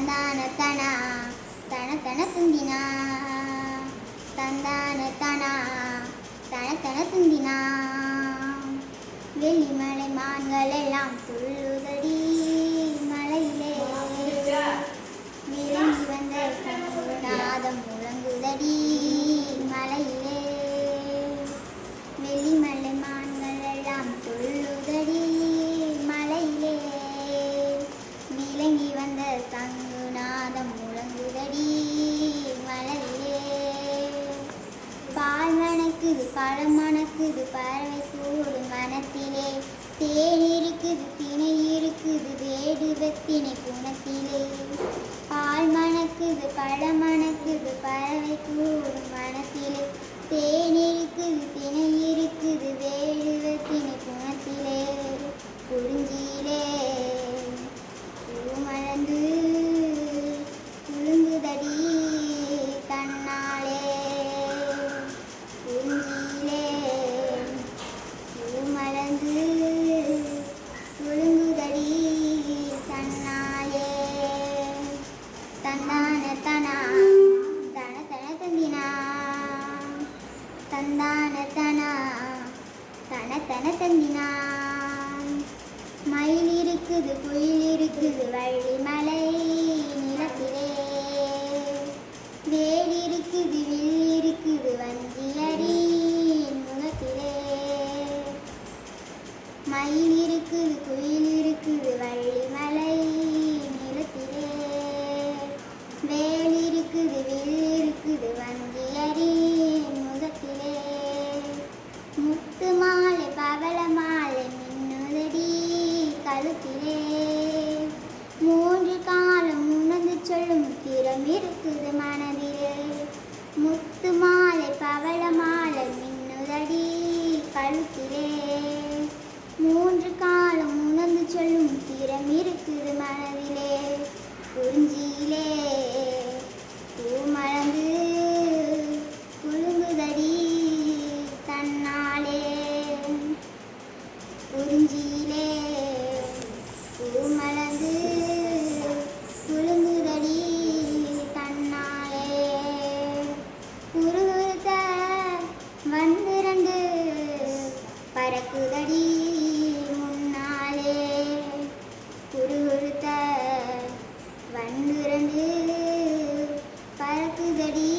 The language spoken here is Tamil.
தந்தான தனா தன தன துந்தினா தந்தான தனா தன தன துந்தினா வெள்ளிமலை மான்கள் எல்லாம் துள்ளுதடி இருக்குது. பழம் மணக்குது. பறவை கூடும் மனத்திலே தேன் இருக்குது. திணை இருக்குது. வேடுவத்தினை குணத்திலே பால் மணக்குது. பழம் மணக்குது. பறவை கூடும் மனத்திலே தேன் இருக்குது. திணை இருக்குது. வேடுவத்தினை தந்தான தனா தன தன தந்தினா தந்தான தனா தன தன தந்தினா மயில் இருக்குது குயில் இருக்குது வள்ளி மலை நிலத்திலே. வேல் இருக்குது வில் இருக்குது வஞ்சியரி முகத்திலே. மயில் இருக்குது குயில் இருக்குது வள்ளி மலை திறம் இருக்குது மனதிலே. குறிஞ்சியிலே ready